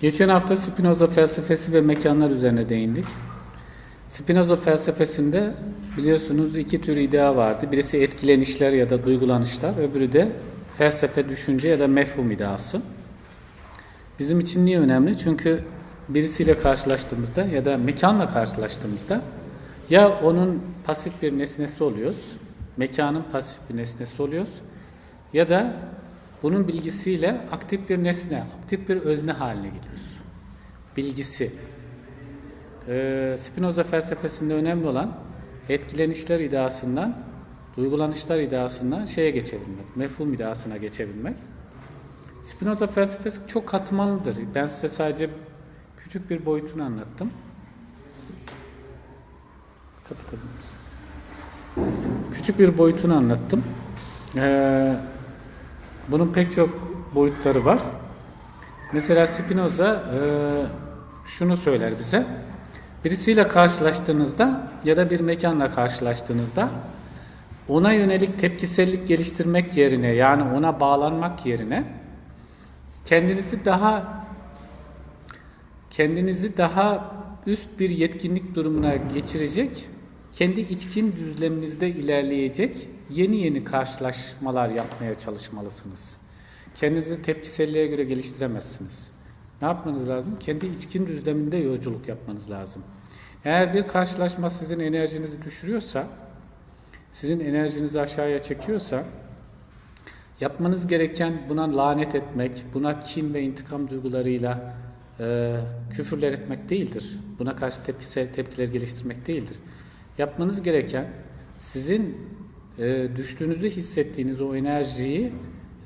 Geçen hafta Spinoza felsefesi ve mekanlar üzerine değindik. Spinoza felsefesinde biliyorsunuz iki tür idea vardı. Birisi etkilenişler ya da duygulanışlar, öbürü de felsefe, düşünce ya da mefhum ideası. Bizim için niye önemli? Çünkü birisiyle karşılaştığımızda ya da mekanla karşılaştığımızda ya onun pasif bir nesnesi oluyoruz, mekanın pasif bir nesnesi oluyoruz ya da bunun bilgisiyle aktif bir nesne, aktif bir özne haline geliyoruz. Bilgisi. Ee, Spinoza felsefesinde önemli olan etkilenişler iddiasından, duygulanışlar iddiasından şeye geçebilmek, mefhum iddiasına geçebilmek. Spinoza felsefesi çok katmanlıdır. Ben size sadece küçük bir boyutunu anlattım. Kapatabilir? Küçük bir boyutunu anlattım. Ee, bunun pek çok boyutları var. Mesela Spinoza e, şunu söyler bize. Birisiyle karşılaştığınızda ya da bir mekanla karşılaştığınızda ona yönelik tepkisellik geliştirmek yerine yani ona bağlanmak yerine kendinizi daha kendinizi daha üst bir yetkinlik durumuna geçirecek, kendi içkin düzleminizde ilerleyecek yeni yeni karşılaşmalar yapmaya çalışmalısınız. Kendinizi tepkiselliğe göre geliştiremezsiniz. Ne yapmanız lazım? Kendi içkin düzleminde yolculuk yapmanız lazım. Eğer bir karşılaşma sizin enerjinizi düşürüyorsa, sizin enerjinizi aşağıya çekiyorsa, yapmanız gereken buna lanet etmek, buna kin ve intikam duygularıyla e, küfürler etmek değildir. Buna karşı tepkisel tepkiler geliştirmek değildir. Yapmanız gereken sizin e, düştüğünüzü hissettiğiniz o enerjiyi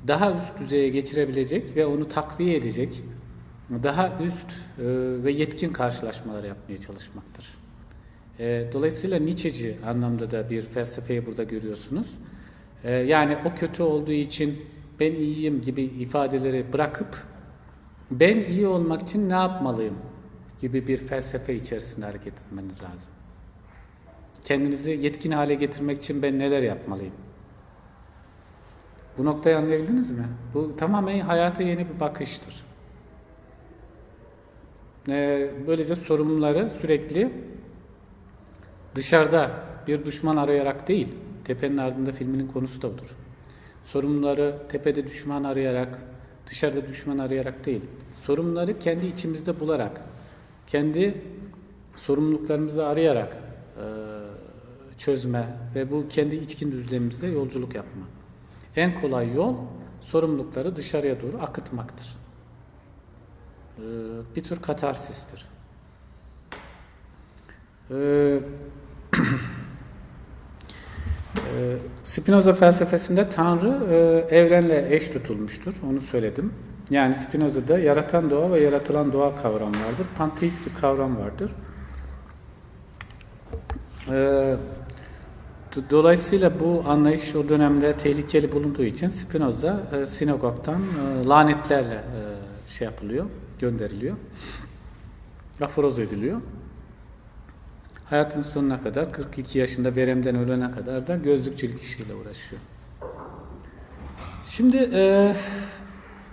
daha üst düzeye geçirebilecek ve onu takviye edecek daha üst e, ve yetkin karşılaşmalar yapmaya çalışmaktır. E, dolayısıyla Nietzsche'ci anlamda da bir felsefeyi burada görüyorsunuz. E, yani o kötü olduğu için ben iyiyim gibi ifadeleri bırakıp ben iyi olmak için ne yapmalıyım gibi bir felsefe içerisinde hareket etmeniz lazım. Kendinizi yetkin hale getirmek için ben neler yapmalıyım? Bu noktayı anlayabildiniz mi? Bu tamamen hayata yeni bir bakıştır. Ee, böylece sorumluları sürekli dışarıda bir düşman arayarak değil, tepenin ardında filminin konusu da odur. Sorumluları tepede düşman arayarak, dışarıda düşman arayarak değil, sorumluları kendi içimizde bularak, kendi sorumluluklarımızı arayarak e, çözme ve bu kendi içkin düzlemimizde yolculuk yapma. En kolay yol sorumlulukları dışarıya doğru akıtmaktır. Ee, bir tür katarsistir. Ee, e, Spinoza felsefesinde Tanrı e, evrenle eş tutulmuştur. Onu söyledim. Yani Spinoza'da yaratan doğa ve yaratılan doğa kavram vardır. Panteist bir kavram vardır. Ee, Dolayısıyla bu anlayış o dönemde tehlikeli bulunduğu için Spinoza e, sinagogdan e, lanetlerle e, şey yapılıyor, gönderiliyor. Aforoz ediliyor. Hayatın sonuna kadar 42 yaşında veremden ölene kadar da gözlükçülük işiyle uğraşıyor. Şimdi e,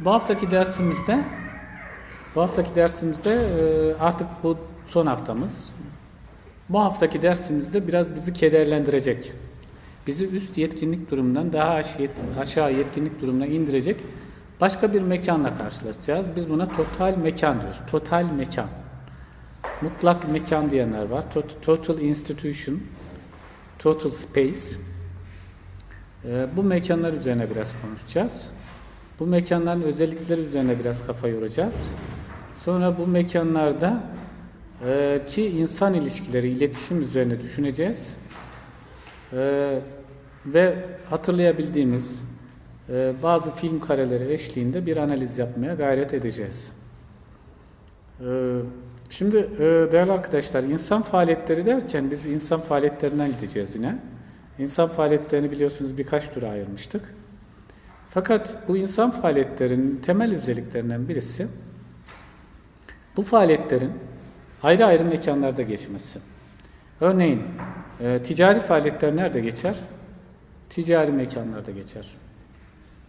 bu haftaki dersimizde bu haftaki dersimizde e, artık bu son haftamız. Bu haftaki dersimizde biraz bizi kederlendirecek. Bizi üst yetkinlik durumundan daha aşağı yetkinlik durumuna indirecek başka bir mekanla karşılaşacağız. Biz buna total mekan diyoruz. Total mekan. Mutlak mekan diyenler var. Total institution, total space. Bu mekanlar üzerine biraz konuşacağız. Bu mekanların özellikleri üzerine biraz kafa yoracağız. Sonra bu mekanlarda ee, ki insan ilişkileri, iletişim üzerine düşüneceğiz. Ee, ve hatırlayabildiğimiz e, bazı film kareleri eşliğinde bir analiz yapmaya gayret edeceğiz. Ee, şimdi e, değerli arkadaşlar, insan faaliyetleri derken biz insan faaliyetlerinden gideceğiz yine. İnsan faaliyetlerini biliyorsunuz birkaç türe ayırmıştık. Fakat bu insan faaliyetlerinin temel özelliklerinden birisi bu faaliyetlerin ayrı ayrı mekanlarda geçmesi. Örneğin e, ticari faaliyetler nerede geçer? Ticari mekanlarda geçer.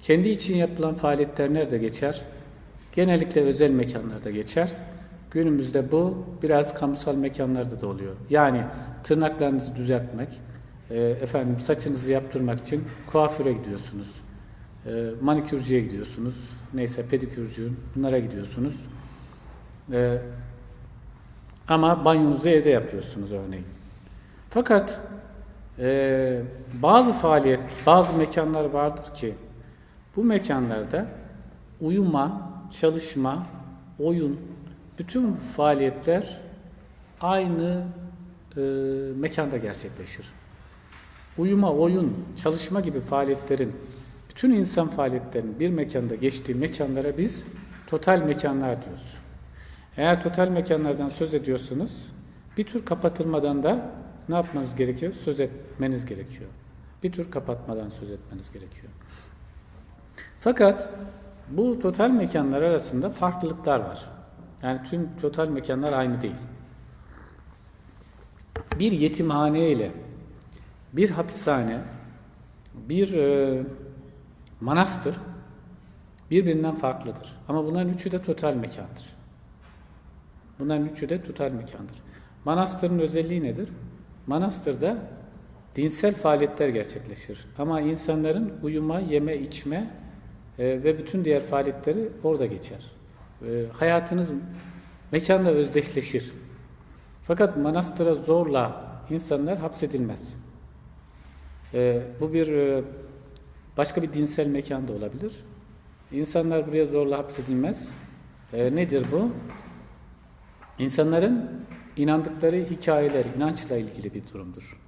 Kendi için yapılan faaliyetler nerede geçer? Genellikle özel mekanlarda geçer. Günümüzde bu biraz kamusal mekanlarda da oluyor. Yani tırnaklarınızı düzeltmek, e, efendim saçınızı yaptırmak için kuaföre gidiyorsunuz. E, manikürcüye gidiyorsunuz. Neyse pedikürcü bunlara gidiyorsunuz. E, ama banyonuzu evde yapıyorsunuz örneğin. Fakat e, bazı faaliyet, bazı mekanlar vardır ki bu mekanlarda uyuma, çalışma, oyun, bütün faaliyetler aynı e, mekanda gerçekleşir. Uyuma, oyun, çalışma gibi faaliyetlerin, bütün insan faaliyetlerinin bir mekanda geçtiği mekanlara biz total mekanlar diyoruz. Eğer total mekanlardan söz ediyorsunuz, bir tür kapatılmadan da ne yapmanız gerekiyor? Söz etmeniz gerekiyor. Bir tür kapatmadan söz etmeniz gerekiyor. Fakat bu total mekanlar arasında farklılıklar var. Yani tüm total mekanlar aynı değil. Bir yetimhane ile bir hapishane, bir e, manastır birbirinden farklıdır. Ama bunların üçü de total mekandır. Bunların üçü de total mekandır. Manastırın özelliği nedir? Manastırda dinsel faaliyetler gerçekleşir. Ama insanların uyuma, yeme, içme e, ve bütün diğer faaliyetleri orada geçer. E, hayatınız mekanda özdeşleşir. Fakat manastıra zorla insanlar hapsedilmez. E, bu bir e, başka bir dinsel mekan da olabilir. İnsanlar buraya zorla hapsedilmez. E, nedir bu? İnsanların inandıkları hikayeler, inançla ilgili bir durumdur.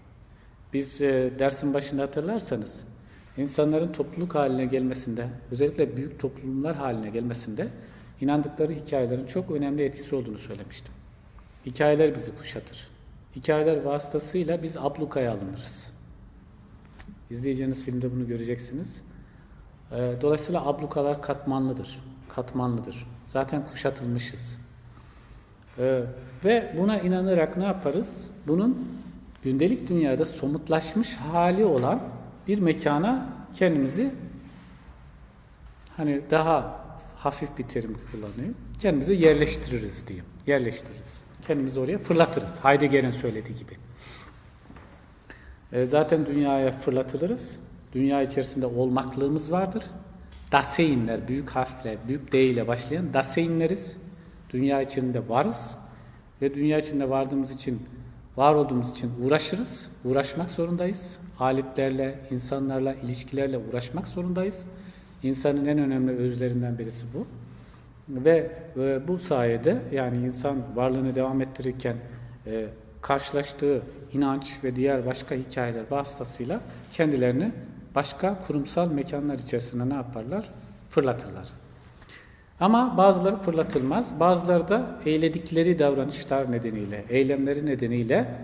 Biz e, dersin başında hatırlarsanız, insanların topluluk haline gelmesinde, özellikle büyük toplumlar haline gelmesinde inandıkları hikayelerin çok önemli etkisi olduğunu söylemiştim. Hikayeler bizi kuşatır. Hikayeler vasıtasıyla biz ablukaya alınırız. İzleyeceğiniz filmde bunu göreceksiniz. E, dolayısıyla ablukalar katmanlıdır. Katmanlıdır. Zaten kuşatılmışız. Ee, ve buna inanarak ne yaparız? Bunun gündelik dünyada somutlaşmış hali olan bir mekana kendimizi hani daha hafif bir terim kullanayım. Kendimizi yerleştiririz diyeyim. Yerleştiririz. Kendimizi oraya fırlatırız. Heidegger'in söylediği gibi. E, zaten dünyaya fırlatılırız. Dünya içerisinde olmaklığımız vardır. Daseinler, büyük harfle, büyük D ile başlayan Daseinleriz. Dünya içinde varız ve dünya içinde vardığımız için, var olduğumuz için uğraşırız. Uğraşmak zorundayız. Aletlerle, insanlarla, ilişkilerle uğraşmak zorundayız. İnsanın en önemli özlerinden birisi bu. Ve e, bu sayede yani insan varlığını devam ettirirken e, karşılaştığı inanç ve diğer başka hikayeler vasıtasıyla kendilerini başka kurumsal mekanlar içerisinde ne yaparlar? Fırlatırlar. Ama bazıları fırlatılmaz. Bazıları da eyledikleri davranışlar nedeniyle, eylemleri nedeniyle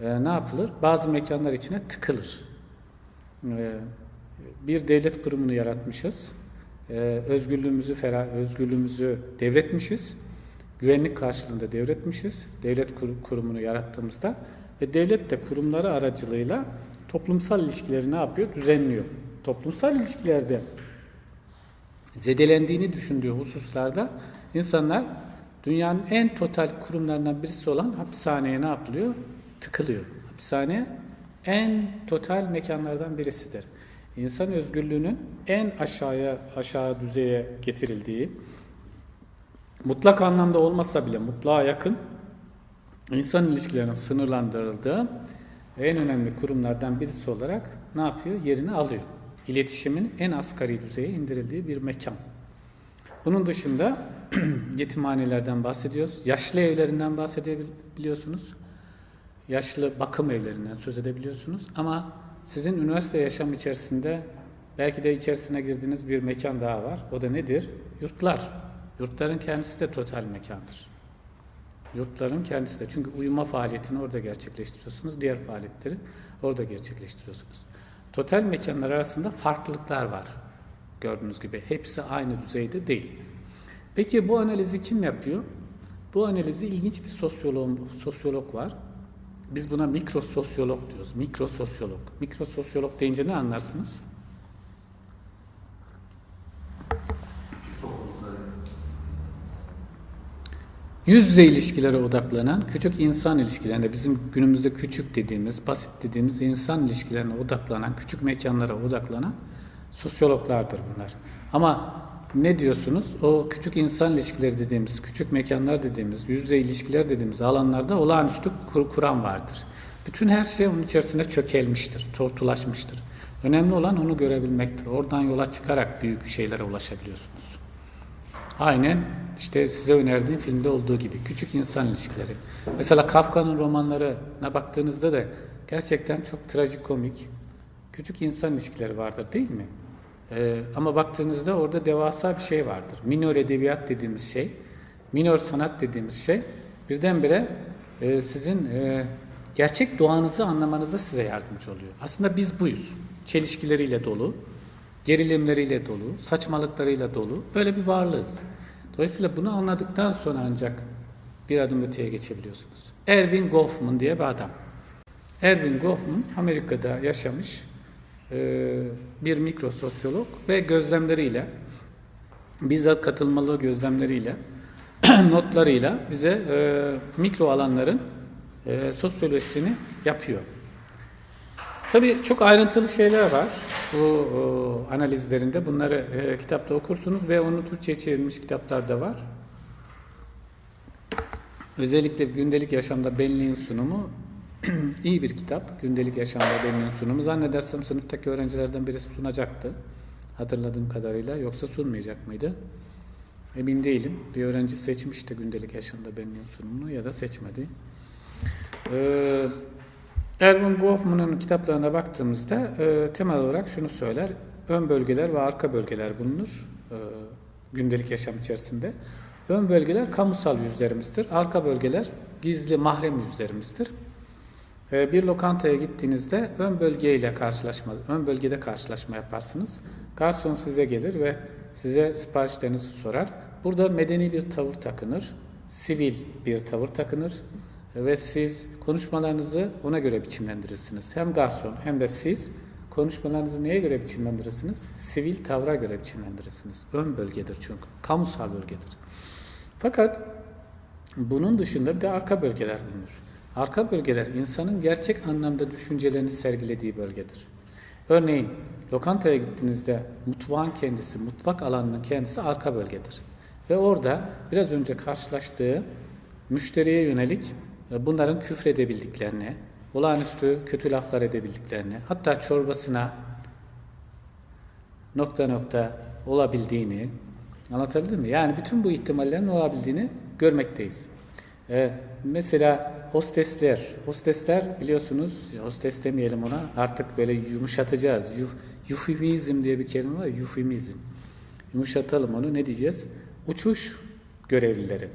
e, ne yapılır? Bazı mekanlar içine tıkılır. E, bir devlet kurumunu yaratmışız. E, özgürlüğümüzü ferah, özgürlüğümüzü devretmişiz. Güvenlik karşılığında devretmişiz. Devlet kur, kurumunu yarattığımızda ve devlet de kurumları aracılığıyla toplumsal ilişkileri ne yapıyor? Düzenliyor. Toplumsal ilişkilerde zedelendiğini düşündüğü hususlarda insanlar dünyanın en total kurumlarından birisi olan hapishaneye ne yapılıyor? Tıkılıyor. Hapishane en total mekanlardan birisidir. İnsan özgürlüğünün en aşağıya aşağı düzeye getirildiği, mutlak anlamda olmasa bile mutlağa yakın insan ilişkilerinin sınırlandırıldığı en önemli kurumlardan birisi olarak ne yapıyor? Yerini alıyor iletişimin en asgari düzeye indirildiği bir mekan. Bunun dışında yetimhanelerden bahsediyoruz. Yaşlı evlerinden bahsedebiliyorsunuz. Yaşlı bakım evlerinden söz edebiliyorsunuz. Ama sizin üniversite yaşam içerisinde belki de içerisine girdiğiniz bir mekan daha var. O da nedir? Yurtlar. Yurtların kendisi de total mekandır. Yurtların kendisi de. Çünkü uyuma faaliyetini orada gerçekleştiriyorsunuz. Diğer faaliyetleri orada gerçekleştiriyorsunuz. Total mekanlar arasında farklılıklar var. Gördüğünüz gibi hepsi aynı düzeyde değil. Peki bu analizi kim yapıyor? Bu analizi ilginç bir sosyolog, sosyolog var. Biz buna mikro sosyolog diyoruz. Mikro sosyolog. Mikro sosyolog deyince ne anlarsınız? Yüz yüze ilişkilere odaklanan, küçük insan ilişkilerine, bizim günümüzde küçük dediğimiz, basit dediğimiz insan ilişkilerine odaklanan, küçük mekanlara odaklanan sosyologlardır bunlar. Ama ne diyorsunuz? O küçük insan ilişkileri dediğimiz, küçük mekanlar dediğimiz, yüz yüze ilişkiler dediğimiz alanlarda olağanüstü kur kuran vardır. Bütün her şey onun içerisinde çökelmiştir, tortulaşmıştır. Önemli olan onu görebilmektir. Oradan yola çıkarak büyük şeylere ulaşabiliyorsunuz. Aynen işte size önerdiğim filmde olduğu gibi küçük insan ilişkileri. Mesela Kafka'nın romanlarına baktığınızda da gerçekten çok trajikomik küçük insan ilişkileri vardır değil mi? Ee, ama baktığınızda orada devasa bir şey vardır. Minor edebiyat dediğimiz şey, minor sanat dediğimiz şey birdenbire e, sizin e, gerçek doğanızı anlamanıza size yardımcı oluyor. Aslında biz buyuz. Çelişkileriyle dolu, gerilimleriyle dolu, saçmalıklarıyla dolu böyle bir varlığız. Dolayısıyla bunu anladıktan sonra ancak bir adım öteye geçebiliyorsunuz. Erwin Goffman diye bir adam. Erwin Goffman Amerika'da yaşamış e, bir mikrososyolog ve gözlemleriyle bizzat katılmalı gözlemleriyle notlarıyla bize e, mikro alanların e, sosyolojisini yapıyor. Tabii çok ayrıntılı şeyler var bu o, analizlerinde. Bunları e, kitapta okursunuz ve onu Türkçe'ye çevrilmiş kitaplar da var. Özellikle gündelik yaşamda benliğin sunumu iyi bir kitap. Gündelik yaşamda benliğin sunumu. Zannedersem sınıftaki öğrencilerden birisi sunacaktı. Hatırladığım kadarıyla. Yoksa sunmayacak mıydı? Emin değilim. Bir öğrenci seçmişti gündelik yaşamda benliğin sunumunu ya da seçmedi. Ee, Erwin Goffman'ın kitaplarına baktığımızda e, temel olarak şunu söyler. Ön bölgeler ve arka bölgeler bulunur e, gündelik yaşam içerisinde. Ön bölgeler kamusal yüzlerimizdir. Arka bölgeler gizli mahrem yüzlerimizdir. E, bir lokantaya gittiğinizde ön bölgeyle karşılaşma, ön bölgede karşılaşma yaparsınız. Garson size gelir ve size siparişlerinizi sorar. Burada medeni bir tavır takınır, sivil bir tavır takınır ve siz konuşmalarınızı ona göre biçimlendirirsiniz. Hem garson hem de siz konuşmalarınızı neye göre biçimlendirirsiniz? Sivil tavra göre biçimlendirirsiniz. Ön bölgedir çünkü. Kamusal bölgedir. Fakat bunun dışında bir de arka bölgeler bulunur. Arka bölgeler insanın gerçek anlamda düşüncelerini sergilediği bölgedir. Örneğin lokantaya gittiğinizde mutfağın kendisi, mutfak alanının kendisi arka bölgedir. Ve orada biraz önce karşılaştığı müşteriye yönelik bunların küfredebildiklerini, olağanüstü kötü laflar edebildiklerini, hatta çorbasına nokta nokta olabildiğini anlatabildim mi? Yani bütün bu ihtimallerin olabildiğini görmekteyiz. Ee, mesela hostesler, hostesler biliyorsunuz, hostes demeyelim ona, artık böyle yumuşatacağız. Yuf, eufemizm diye bir kelime var, eufemizm. Yumuşatalım onu, ne diyeceğiz? Uçuş görevlileri.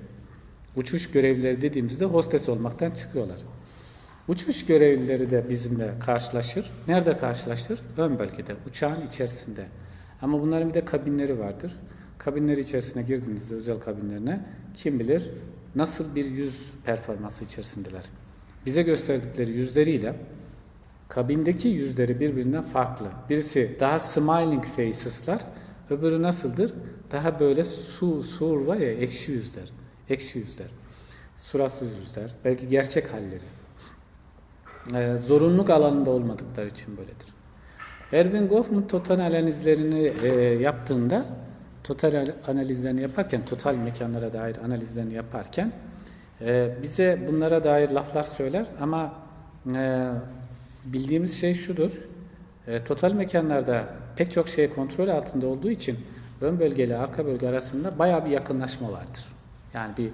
Uçuş görevlileri dediğimizde hostes olmaktan çıkıyorlar. Uçuş görevlileri de bizimle karşılaşır. Nerede karşılaşır? Ön bölgede, uçağın içerisinde. Ama bunların bir de kabinleri vardır. Kabinleri içerisine girdiğinizde özel kabinlerine kim bilir nasıl bir yüz performansı içerisindeler. Bize gösterdikleri yüzleriyle kabindeki yüzleri birbirinden farklı. Birisi daha smiling faces'lar, öbürü nasıldır? Daha böyle su, sur var ya ekşi yüzler. Ekşi yüzler. Suratsız yüzler. Belki gerçek halleri. Ee, zorunluluk alanında olmadıkları için böyledir. Erwin Goffman total analizlerini e, yaptığında total analizlerini yaparken, total mekanlara dair analizlerini yaparken e, bize bunlara dair laflar söyler ama e, bildiğimiz şey şudur. E, total mekanlarda pek çok şey kontrol altında olduğu için ön bölge ile arka bölge arasında baya bir yakınlaşma vardır. Yani bir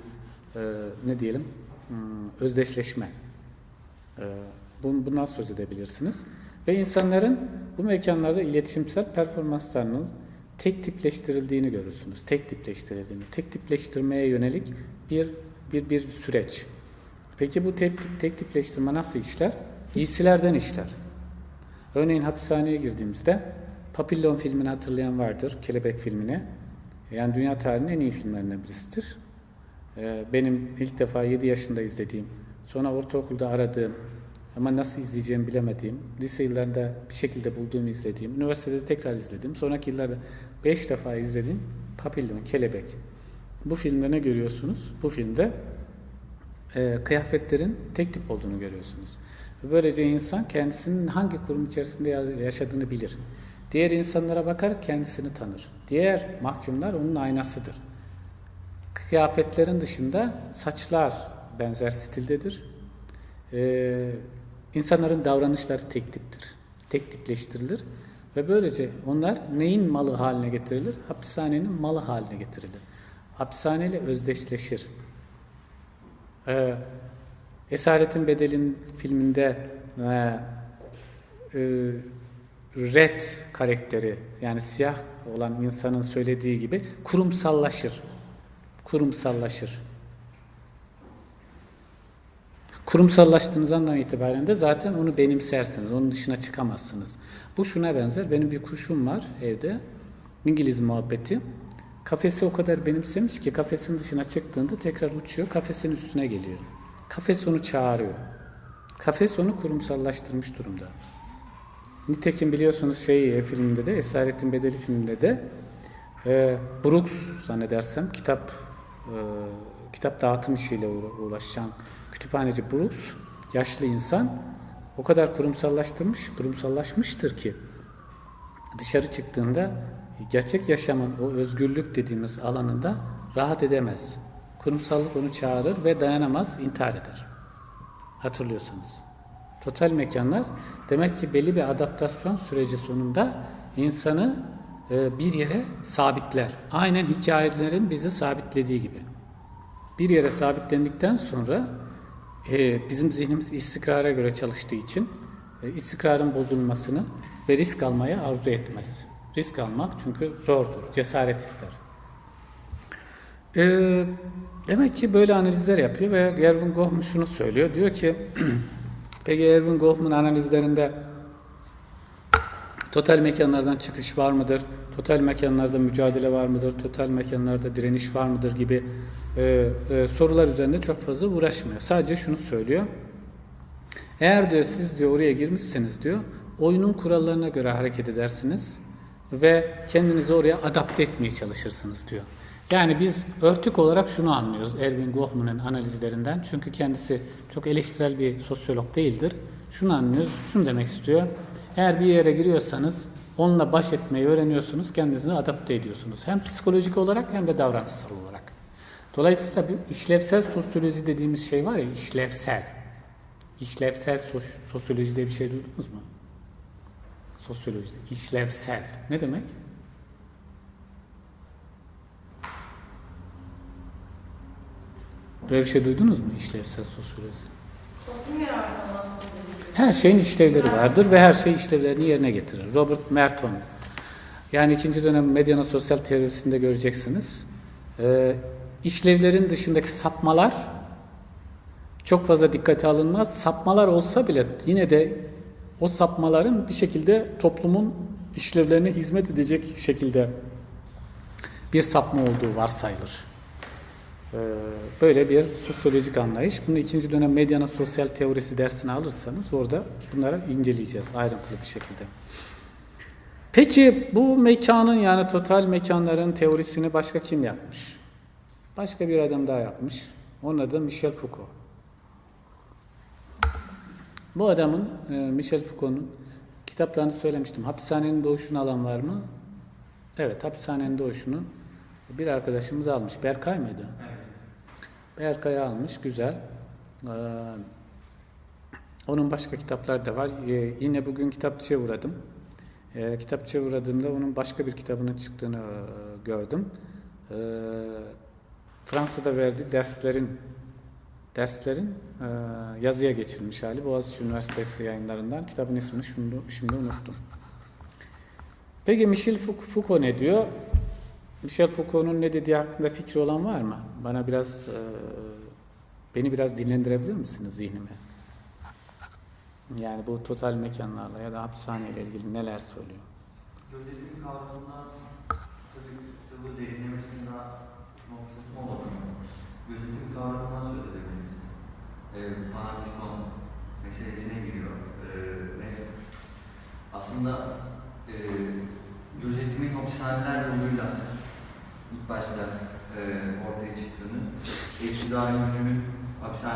e, ne diyelim hmm, özdeşleşme. E, bundan söz edebilirsiniz. Ve insanların bu mekanlarda iletişimsel performanslarının tek tipleştirildiğini görürsünüz. Tek tipleştirildiğini. Tek tipleştirmeye yönelik bir bir bir süreç. Peki bu tek, tek tipleştirme nasıl işler? Giysilerden işler. Örneğin hapishaneye girdiğimizde Papillon filmini hatırlayan vardır. Kelebek filmini. Yani dünya tarihinin en iyi filmlerinden birisidir. Ee, benim ilk defa 7 yaşında izlediğim, sonra ortaokulda aradığım ama nasıl izleyeceğimi bilemediğim, lise yıllarında bir şekilde bulduğumu izlediğim, üniversitede tekrar izledim, sonraki yıllarda 5 defa izlediğim Papillon, Kelebek. Bu filmde ne görüyorsunuz? Bu filmde e, kıyafetlerin tek tip olduğunu görüyorsunuz. Böylece insan kendisinin hangi kurum içerisinde yaşadığını bilir. Diğer insanlara bakar kendisini tanır. Diğer mahkumlar onun aynasıdır. Kıyafetlerin dışında saçlar benzer stildedir. Ee, insanların davranışları tek tiptir. Tek tipleştirilir. Ve böylece onlar neyin malı haline getirilir? Hapishanenin malı haline getirilir. Hapishaneyle özdeşleşir. Ee, Esaretin Bedel'in filminde e, e, Red karakteri yani siyah olan insanın söylediği gibi kurumsallaşır. Kurumsallaşır. Kurumsallaştığınız andan itibaren de zaten onu benimsersiniz. Onun dışına çıkamazsınız. Bu şuna benzer. Benim bir kuşum var evde. İngiliz muhabbeti. Kafesi o kadar benimsemiş ki kafesin dışına çıktığında tekrar uçuyor. Kafesin üstüne geliyor. Kafes onu çağırıyor. Kafes onu kurumsallaştırmış durumda. Nitekim biliyorsunuz şey e, filminde de Esaretin Bedeli filminde de e, Brooks zannedersem kitap kitap dağıtım işiyle uğra- uğraşan kütüphaneci Brooks yaşlı insan o kadar kurumsallaştırmış, kurumsallaşmıştır ki dışarı çıktığında gerçek yaşamın o özgürlük dediğimiz alanında rahat edemez. Kurumsallık onu çağırır ve dayanamaz, intihar eder. Hatırlıyorsanız. Total mekanlar demek ki belli bir adaptasyon süreci sonunda insanı e, bir yere sabitler. Aynen hikayelerin bizi sabitlediği gibi. Bir yere sabitlendikten sonra e, bizim zihnimiz istikrara göre çalıştığı için e, istikrarın bozulmasını ve risk almayı arzu etmez. Risk almak çünkü zordur, cesaret ister. E, demek ki böyle analizler yapıyor ve Erwin Goffman şunu söylüyor. Diyor ki, peki Erwin Goffman analizlerinde total mekanlardan çıkış var mıdır? Total mekanlarda mücadele var mıdır? Total mekanlarda direniş var mıdır gibi e, e, sorular üzerinde çok fazla uğraşmıyor. Sadece şunu söylüyor. Eğer diyor siz diyor oraya girmişseniz diyor oyunun kurallarına göre hareket edersiniz ve kendinizi oraya adapte etmeye çalışırsınız diyor. Yani biz örtük olarak şunu anlıyoruz Erwin Goffman'ın analizlerinden. Çünkü kendisi çok eleştirel bir sosyolog değildir. Şunu anlıyoruz, şunu demek istiyor. Eğer bir yere giriyorsanız onunla baş etmeyi öğreniyorsunuz, kendinizi adapte ediyorsunuz. Hem psikolojik olarak hem de davranışsal olarak. Dolayısıyla bir işlevsel sosyoloji dediğimiz şey var ya, işlevsel. İşlevsel sos- sosyoloji diye bir şey duydunuz mu? Sosyolojide. işlevsel. Ne demek? Böyle bir şey duydunuz mu? İşlevsel sosyoloji. Yararlanma. Her şeyin işlevleri vardır ve her şey işlevlerini yerine getirir. Robert Merton. Yani ikinci dönem medyanın sosyal teorisinde göreceksiniz. Ee, işlevlerin dışındaki sapmalar çok fazla dikkate alınmaz. Sapmalar olsa bile yine de o sapmaların bir şekilde toplumun işlevlerine hizmet edecek şekilde bir sapma olduğu varsayılır. Ee, Böyle bir sosyolojik anlayış. Bunu ikinci dönem medyanın sosyal teorisi dersini alırsanız orada bunları inceleyeceğiz ayrıntılı bir şekilde. Peki bu mekanın yani total mekanların teorisini başka kim yapmış? Başka bir adam daha yapmış. Onun adı Michel Foucault. Bu adamın, e, Michel Foucault'un kitaplarını söylemiştim. Hapishanenin doğuşunu alan var mı? Evet, hapishanenin doğuşunu bir arkadaşımız almış. Berkay mıydı? Berkay almış, güzel. Ee, onun başka kitapları da var. Ee, yine bugün kitapçıya uğradım. Ee, kitapçıya uğradığımda onun başka bir kitabının çıktığını e, gördüm. Fransa'da verdiği derslerin derslerin e, yazıya geçirilmiş hali Boğaziçi Üniversitesi yayınlarından. Kitabın ismini şimdi, şimdi unuttum. Peki Michel Fou- Foucault ne diyor? Michel Foucault'un ne dediği hakkında fikri olan var mı? Bana biraz, e, beni biraz dinlendirebilir misiniz zihnime? Yani bu total mekanlarla ya da hapishaneyle ilgili neler söylüyor? Gözetim kavramına tabii derinlemesine daha noktası olmadı. Gözetim kavramından söz edebiliriz. Ee, Panoptikon meselesine giriyor. Ee, aslında e, gözetimin hapishaneler yoluyla ilk başta e, e, ortaya çıktığını, iktidarın gücünün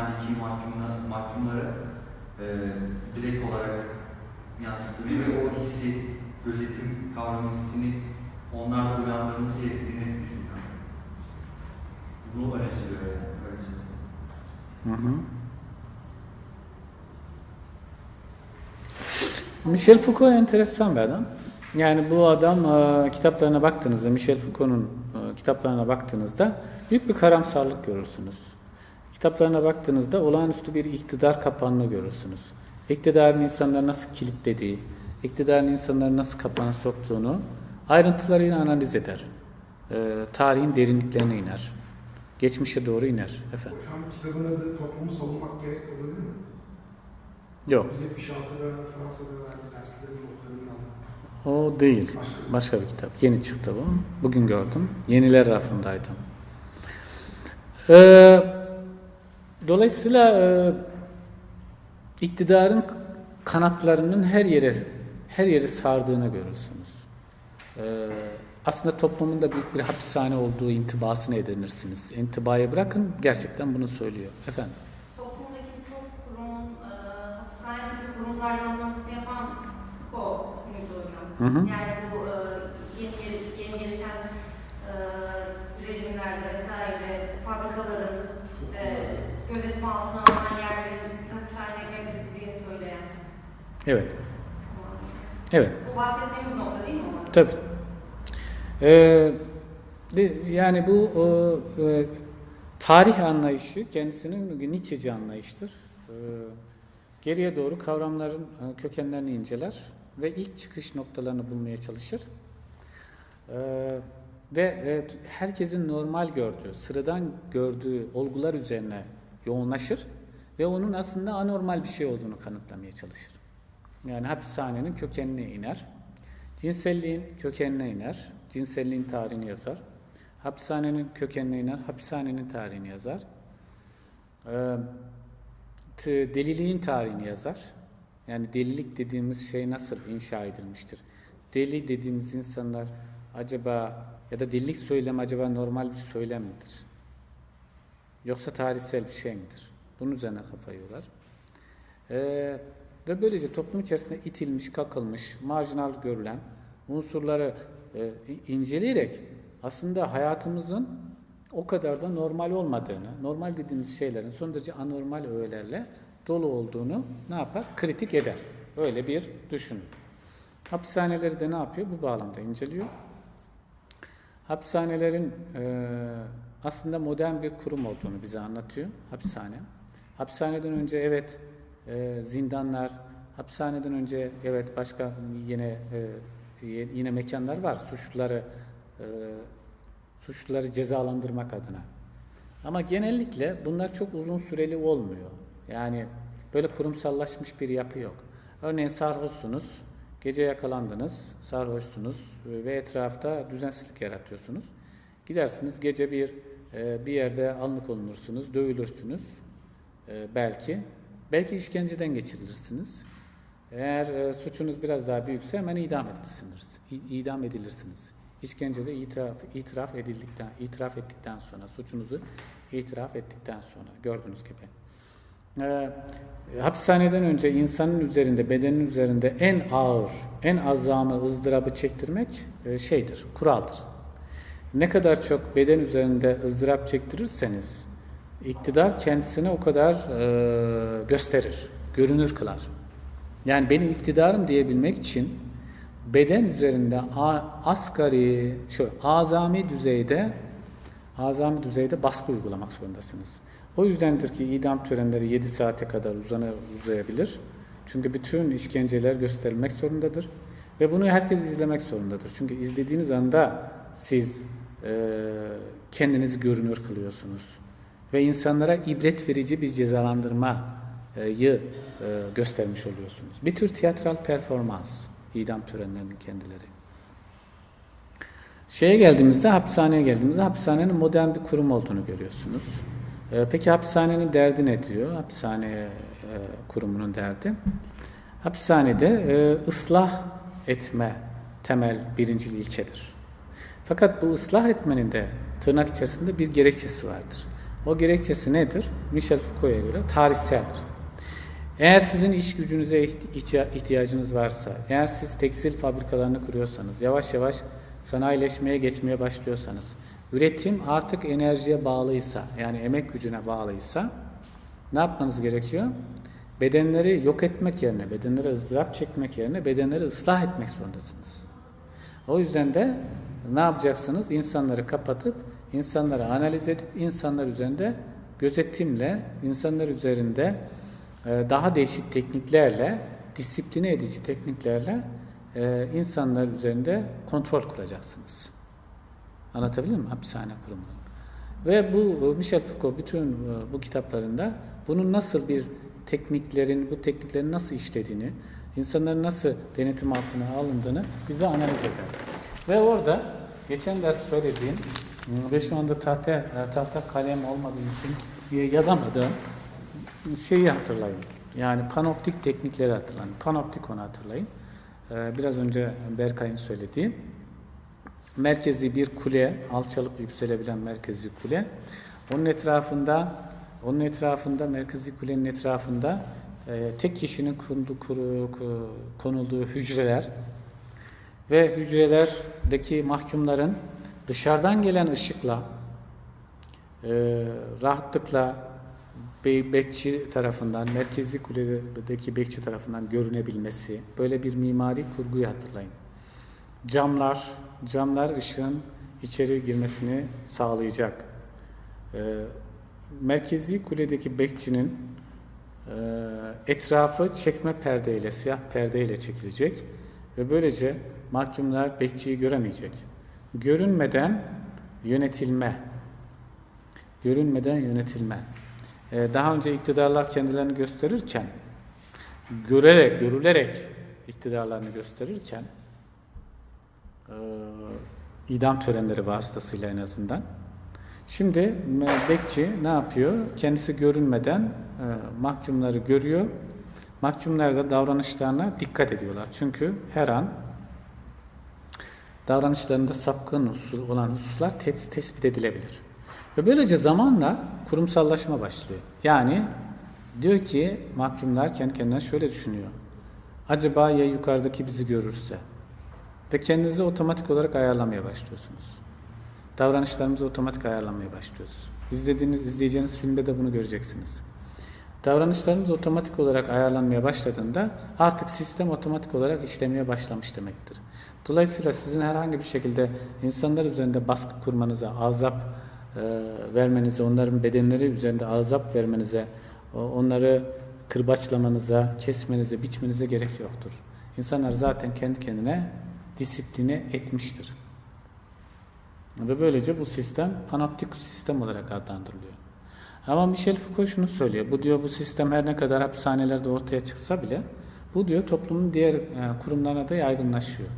hapishanedeki mahkumlar, mahkumlara e, direkt olarak yansıttığını ve o hissi, gözetim kavramı hissini onlarda uyandırması gerektiğini düşünüyorum. Bunu öne sürüyor yani. Öyle. Hı hı. Michel Foucault enteresan bir adam. Yani bu adam e, kitaplarına baktığınızda, Michel Foucault'un e, kitaplarına baktığınızda büyük bir karamsarlık görürsünüz. Kitaplarına baktığınızda olağanüstü bir iktidar kapağını görürsünüz. İktidarın insanları nasıl kilitlediği, iktidarın insanları nasıl kapana soktuğunu ayrıntılarıyla analiz eder. E, tarihin derinliklerine iner. Geçmişe doğru iner. Efendim. Hocam kitabın adı toplumu savunmak gerek olabilir mi? Yok. 1976'da Fransa'da verdiği derslerin notlarından O değil. başka Başka bir kitap. Yeni çıktı bu. Bugün gördüm. Yeniler rafındaydı. Ee, dolayısıyla e, iktidarın kanatlarının her yere her yeri sardığını görürsünüz. Ee, aslında toplumun da büyük bir hapishane olduğu intibasını edinirsiniz. İntibaya bırakın gerçekten bunu söylüyor. Efendim. Toplumdaki birçok kurumun, e, hapishane gibi kurumlar yanlamasını yapan Foucault muydu hocam? Hı hı. Yani bu e, yeni gelişen e, rejimlerde vesaire fabrikaların işte gözetim altına alınan yerlerin hapishaneye getirildiğini söyleyen. Evet. Evet. Bu bahsettiğimiz nokta değil mi o? Tabii. Ee, de- yani bu e, e, tarih anlayışı kendisinin Nietzsche'ci anlayıştır. Ee, geriye doğru kavramların e, kökenlerini inceler ve ilk çıkış noktalarını bulmaya çalışır. Ee, ve e, herkesin normal gördüğü, sıradan gördüğü olgular üzerine yoğunlaşır ve onun aslında anormal bir şey olduğunu kanıtlamaya çalışır. Yani hapishanenin kökenine iner. Cinselliğin kökenine iner. Cinselliğin tarihini yazar. Hapishanenin kökenine iner. Hapishanenin tarihini yazar. Deliliğin tarihini yazar. Yani delilik dediğimiz şey nasıl inşa edilmiştir? Deli dediğimiz insanlar acaba ya da delilik söylemi acaba normal bir söylem midir? Yoksa tarihsel bir şey midir? Bunun üzerine kafa yorar. Ee, ve böylece toplum içerisinde itilmiş, kakılmış, marjinal görülen unsurları e, inceleyerek aslında hayatımızın o kadar da normal olmadığını, normal dediğimiz şeylerin son derece anormal öğelerle dolu olduğunu ne yapar? Kritik eder. Öyle bir düşünün. Hapishaneleri de ne yapıyor? Bu bağlamda inceliyor. Hapishanelerin e, aslında modern bir kurum olduğunu bize anlatıyor hapishane. Hapishaneden önce evet e, zindanlar, hapishaneden önce evet başka yine e, yine mekanlar var suçluları e, suçluları cezalandırmak adına. Ama genellikle bunlar çok uzun süreli olmuyor. Yani böyle kurumsallaşmış bir yapı yok. Örneğin sarhoşsunuz, gece yakalandınız, sarhoşsunuz ve etrafta düzensizlik yaratıyorsunuz. Gidersiniz gece bir e, bir yerde alınık olunursunuz, dövülürsünüz e, belki. Belki işkenceden geçirilirsiniz. Eğer e, suçunuz biraz daha büyükse hemen idam edilirsiniz. İ- idam edilirsiniz. İşkencede itiraf, itiraf edildikten, itiraf ettikten sonra, suçunuzu itiraf ettikten sonra gördüğünüz gibi. Ee, hapishaneden önce insanın üzerinde, bedenin üzerinde en ağır, en azamı, ızdırabı çektirmek e, şeydir, kuraldır. Ne kadar çok beden üzerinde ızdırap çektirirseniz, iktidar kendisini o kadar e, gösterir, görünür kılar. Yani benim iktidarım diyebilmek için beden üzerinde a- asgari, şu azami düzeyde azami düzeyde baskı uygulamak zorundasınız. O yüzdendir ki idam törenleri 7 saate kadar uzana, uzayabilir. Çünkü bütün işkenceler gösterilmek zorundadır. Ve bunu herkes izlemek zorundadır. Çünkü izlediğiniz anda siz kendinizi görünür kılıyorsunuz. Ve insanlara ibret verici bir cezalandırmayı e, göstermiş oluyorsunuz. Bir tür tiyatral performans idam törenlerinin kendileri. Şeye geldiğimizde, hapishaneye geldiğimizde hapishanenin modern bir kurum olduğunu görüyorsunuz. Ee, peki hapishanenin derdi ne diyor? Hapishane e, kurumunun derdi. Hapishanede e, ıslah etme temel birincil ilkedir. Fakat bu ıslah etmenin de tırnak içerisinde bir gerekçesi vardır. O gerekçesi nedir? Michel Foucault'a göre tarihseldir. Eğer sizin iş gücünüze ihtiya- ihtiyacınız varsa, eğer siz tekstil fabrikalarını kuruyorsanız, yavaş yavaş sanayileşmeye geçmeye başlıyorsanız, üretim artık enerjiye bağlıysa, yani emek gücüne bağlıysa ne yapmanız gerekiyor? Bedenleri yok etmek yerine, bedenleri ızdırap çekmek yerine bedenleri ıslah etmek zorundasınız. O yüzden de ne yapacaksınız? İnsanları kapatıp, insanları analiz edip, insanlar üzerinde gözetimle, insanlar üzerinde e, daha değişik tekniklerle, disipline edici tekniklerle e, insanlar üzerinde kontrol kuracaksınız. Anlatabildim mi? Hapishane kurumu. Ve bu Michel Foucault bütün e, bu kitaplarında bunun nasıl bir tekniklerin, bu tekniklerin nasıl işlediğini, insanların nasıl denetim altına alındığını bize analiz eder. Ve orada geçen ders söylediğim ve şu anda tahta, e, tahta kalem olmadığı için yazamadığım şeyi hatırlayın. Yani panoptik teknikleri hatırlayın. Panoptik onu hatırlayın. Ee, Biraz önce Berkay'ın söylediği merkezi bir kule, alçalıp yükselebilen merkezi kule. Onun etrafında, onun etrafında, merkezi kulenin etrafında e, tek kişinin konulduğu hücreler ve hücrelerdeki mahkumların dışarıdan gelen ışıkla e, rahatlıkla be- bekçi tarafından, merkezi kuledeki bekçi tarafından görünebilmesi, böyle bir mimari kurguyu hatırlayın. Camlar, camlar ışığın içeri girmesini sağlayacak. Ee, merkezi kuledeki bekçinin e, etrafı çekme perdeyle, siyah perdeyle çekilecek ve böylece mahkumlar bekçiyi göremeyecek. Görünmeden yönetilme, görünmeden yönetilme. Ee, daha önce iktidarlar kendilerini gösterirken, görerek, görülerek iktidarlarını gösterirken, e, idam törenleri vasıtasıyla en azından. Şimdi me- bekçi ne yapıyor? Kendisi görünmeden e, mahkumları görüyor. Mahkumlar da davranışlarına dikkat ediyorlar. Çünkü her an davranışlarında sapkın husus, olan hususlar te- tespit edilebilir. Ve böylece zamanla kurumsallaşma başlıyor. Yani diyor ki mahkumlar kendi kendine şöyle düşünüyor. Acaba ya yukarıdaki bizi görürse? Ve kendinizi otomatik olarak ayarlamaya başlıyorsunuz. Davranışlarımızı otomatik ayarlamaya başlıyoruz. İzlediğiniz, izleyeceğiniz filmde de bunu göreceksiniz. Davranışlarımız otomatik olarak ayarlanmaya başladığında artık sistem otomatik olarak işlemeye başlamış demektir. Dolayısıyla sizin herhangi bir şekilde insanlar üzerinde baskı kurmanıza, azap e, vermenize, onların bedenleri üzerinde azap vermenize, onları kırbaçlamanıza, kesmenize, biçmenize gerek yoktur. İnsanlar zaten kendi kendine disipline etmiştir. Ve böylece bu sistem panoptik sistem olarak adlandırılıyor. Ama Michel Foucault şunu söylüyor. Bu diyor bu sistem her ne kadar hapishanelerde ortaya çıksa bile bu diyor toplumun diğer e, kurumlarına da yaygınlaşıyor.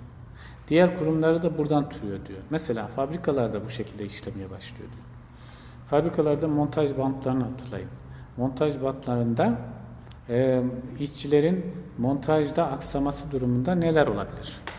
Diğer kurumları da buradan türüyor diyor. Mesela fabrikalarda bu şekilde işlemeye başlıyor diyor. Fabrikalarda montaj bantlarını hatırlayın. Montaj bantlarında e, işçilerin montajda aksaması durumunda neler olabilir?